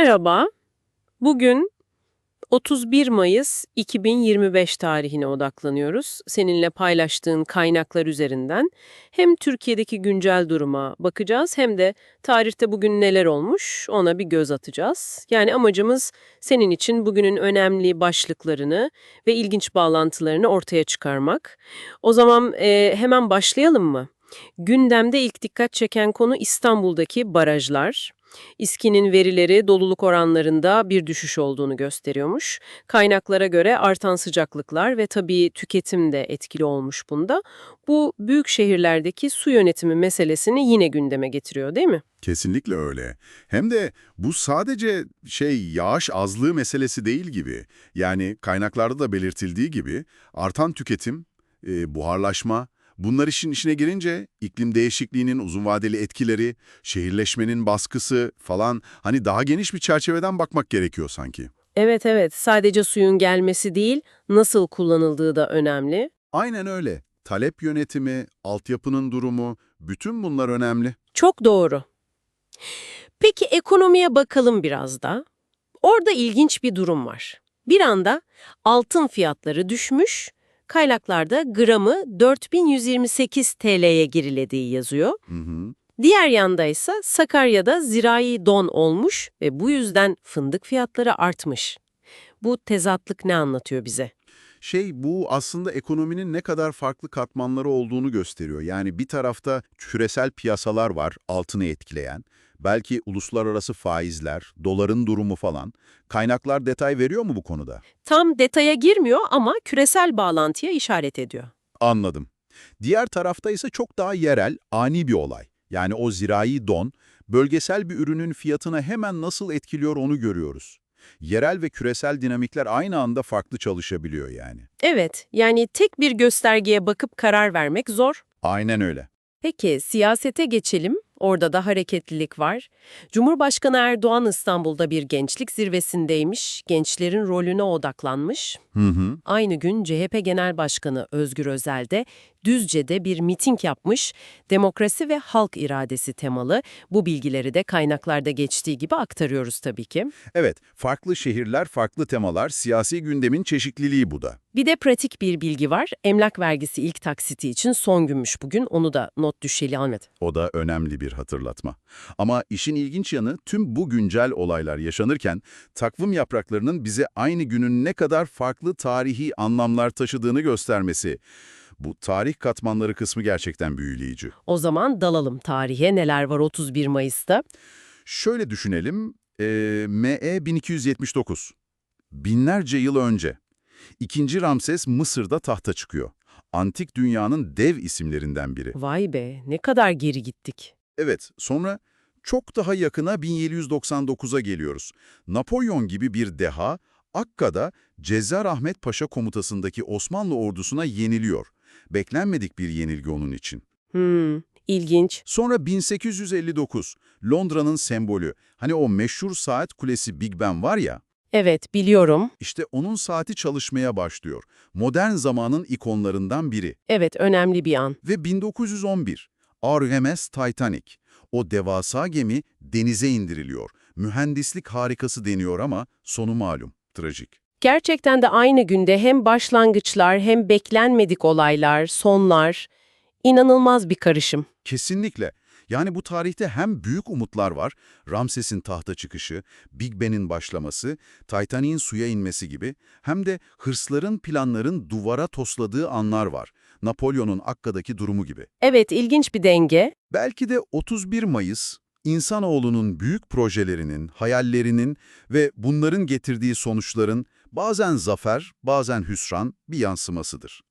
Merhaba. Bugün 31 Mayıs 2025 tarihine odaklanıyoruz. Seninle paylaştığın kaynaklar üzerinden hem Türkiye'deki güncel duruma bakacağız hem de tarihte bugün neler olmuş ona bir göz atacağız. Yani amacımız senin için bugünün önemli başlıklarını ve ilginç bağlantılarını ortaya çıkarmak. O zaman e, hemen başlayalım mı? Gündemde ilk dikkat çeken konu İstanbul'daki barajlar. İSKİ'nin verileri doluluk oranlarında bir düşüş olduğunu gösteriyormuş. Kaynaklara göre artan sıcaklıklar ve tabii tüketim de etkili olmuş bunda. Bu büyük şehirlerdeki su yönetimi meselesini yine gündeme getiriyor değil mi? Kesinlikle öyle. Hem de bu sadece şey yağış azlığı meselesi değil gibi. Yani kaynaklarda da belirtildiği gibi artan tüketim, e, buharlaşma, bunlar işin içine girince iklim değişikliğinin uzun vadeli etkileri, şehirleşmenin baskısı falan hani daha geniş bir çerçeveden bakmak gerekiyor sanki. Evet evet sadece suyun gelmesi değil nasıl kullanıldığı da önemli. Aynen öyle. Talep yönetimi, altyapının durumu, bütün bunlar önemli. Çok doğru. Peki ekonomiye bakalım biraz da. Orada ilginç bir durum var. Bir anda altın fiyatları düşmüş, kaynaklarda gramı 4128 TL'ye girilediği yazıyor. Hı hı. Diğer yanda ise Sakarya'da zirai don olmuş ve bu yüzden fındık fiyatları artmış. Bu tezatlık ne anlatıyor bize? Şey bu aslında ekonominin ne kadar farklı katmanları olduğunu gösteriyor. Yani bir tarafta küresel piyasalar var altını etkileyen. Belki uluslararası faizler, doların durumu falan. Kaynaklar detay veriyor mu bu konuda? Tam detaya girmiyor ama küresel bağlantıya işaret ediyor. Anladım. Diğer tarafta ise çok daha yerel, ani bir olay. Yani o zirai don, bölgesel bir ürünün fiyatına hemen nasıl etkiliyor onu görüyoruz. Yerel ve küresel dinamikler aynı anda farklı çalışabiliyor yani. Evet, yani tek bir göstergeye bakıp karar vermek zor. Aynen öyle. Peki siyasete geçelim. Orada da hareketlilik var. Cumhurbaşkanı Erdoğan İstanbul'da bir gençlik zirvesindeymiş. Gençlerin rolüne odaklanmış. Hı hı. Aynı gün CHP Genel Başkanı Özgür Özel de Düzce'de bir miting yapmış. Demokrasi ve halk iradesi temalı. Bu bilgileri de kaynaklarda geçtiği gibi aktarıyoruz tabii ki. Evet, farklı şehirler, farklı temalar, siyasi gündemin çeşitliliği bu da. Bir de pratik bir bilgi var. Emlak vergisi ilk taksiti için son günmüş bugün. Onu da not düşeli Ahmet. O da önemli bir hatırlatma. Ama işin ilginç yanı tüm bu güncel olaylar yaşanırken takvim yapraklarının bize aynı günün ne kadar farklı tarihi anlamlar taşıdığını göstermesi. Bu tarih katmanları kısmı gerçekten büyüleyici. O zaman dalalım tarihe. Neler var 31 Mayıs'ta? Şöyle düşünelim, e, ME 1279. Binlerce yıl önce. İkinci Ramses Mısır'da tahta çıkıyor. Antik dünyanın dev isimlerinden biri. Vay be ne kadar geri gittik. Evet, sonra çok daha yakına 1799'a geliyoruz. Napolyon gibi bir deha, Akka'da Cezzar Ahmet Paşa komutasındaki Osmanlı ordusuna yeniliyor. Beklenmedik bir yenilgi onun için. Hmm, ilginç. Sonra 1859, Londra'nın sembolü, hani o meşhur saat kulesi Big Ben var ya, Evet biliyorum. işte onun saati çalışmaya başlıyor. Modern zamanın ikonlarından biri. Evet önemli bir an. Ve 1911, RMS Titanic. O devasa gemi denize indiriliyor. Mühendislik harikası deniyor ama sonu malum, trajik. Gerçekten de aynı günde hem başlangıçlar hem beklenmedik olaylar, sonlar. İnanılmaz bir karışım. Kesinlikle. Yani bu tarihte hem büyük umutlar var, Ramses'in tahta çıkışı, Big Ben'in başlaması, Titanic'in suya inmesi gibi, hem de hırsların planların duvara tosladığı anlar var. Napolyon'un Akka'daki durumu gibi. Evet ilginç bir denge. Belki de 31 Mayıs, insanoğlunun büyük projelerinin, hayallerinin ve bunların getirdiği sonuçların bazen zafer, bazen hüsran bir yansımasıdır.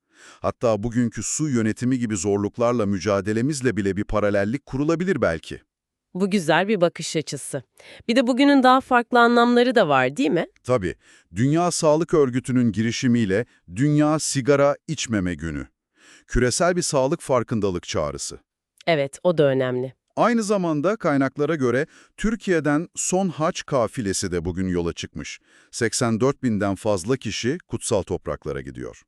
Hatta bugünkü su yönetimi gibi zorluklarla mücadelemizle bile bir paralellik kurulabilir belki. Bu güzel bir bakış açısı. Bir de bugünün daha farklı anlamları da var değil mi? Tabii, Dünya Sağlık Örgütü'nün girişimiyle Dünya Sigara İçmeme Günü. Küresel bir sağlık farkındalık çağrısı. Evet o da önemli. Aynı zamanda kaynaklara göre Türkiye'den son haç kafilesi de bugün yola çıkmış. 84 binden fazla kişi kutsal topraklara gidiyor.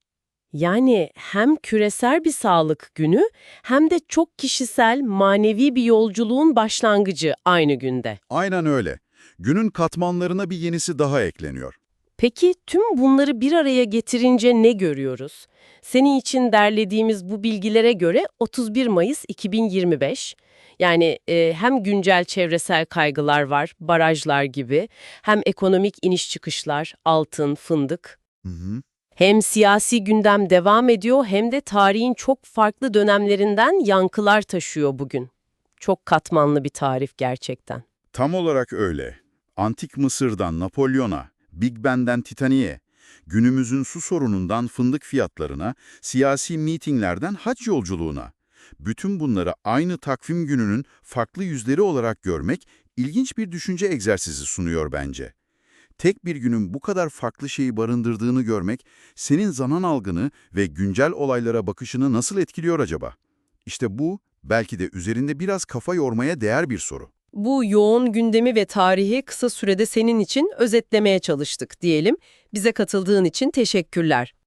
Yani hem küresel bir sağlık günü hem de çok kişisel, manevi bir yolculuğun başlangıcı aynı günde. Aynen öyle. Günün katmanlarına bir yenisi daha ekleniyor. Peki tüm bunları bir araya getirince ne görüyoruz? Senin için derlediğimiz bu bilgilere göre 31 Mayıs 2025, yani e, hem güncel çevresel kaygılar var, barajlar gibi, hem ekonomik iniş çıkışlar, altın, fındık, Hı hı. hem siyasi gündem devam ediyor hem de tarihin çok farklı dönemlerinden yankılar taşıyor bugün. Çok katmanlı bir tarif gerçekten. Tam olarak öyle. Antik Mısır'dan Napolyon'a, Big Ben'den Titanik'e, günümüzün su sorunundan fındık fiyatlarına, siyasi mitinglerden haç yolculuğuna. Bütün bunları aynı takvim gününün farklı yüzleri olarak görmek ilginç bir düşünce egzersizi sunuyor bence. Tek bir günün bu kadar farklı şeyi barındırdığını görmek, senin zaman algını ve güncel olaylara bakışını nasıl etkiliyor acaba? İşte bu, belki de üzerinde biraz kafa yormaya değer bir soru. Bu yoğun gündemi ve tarihi kısa sürede senin için özetlemeye çalıştık diyelim. Bize katıldığın için teşekkürler.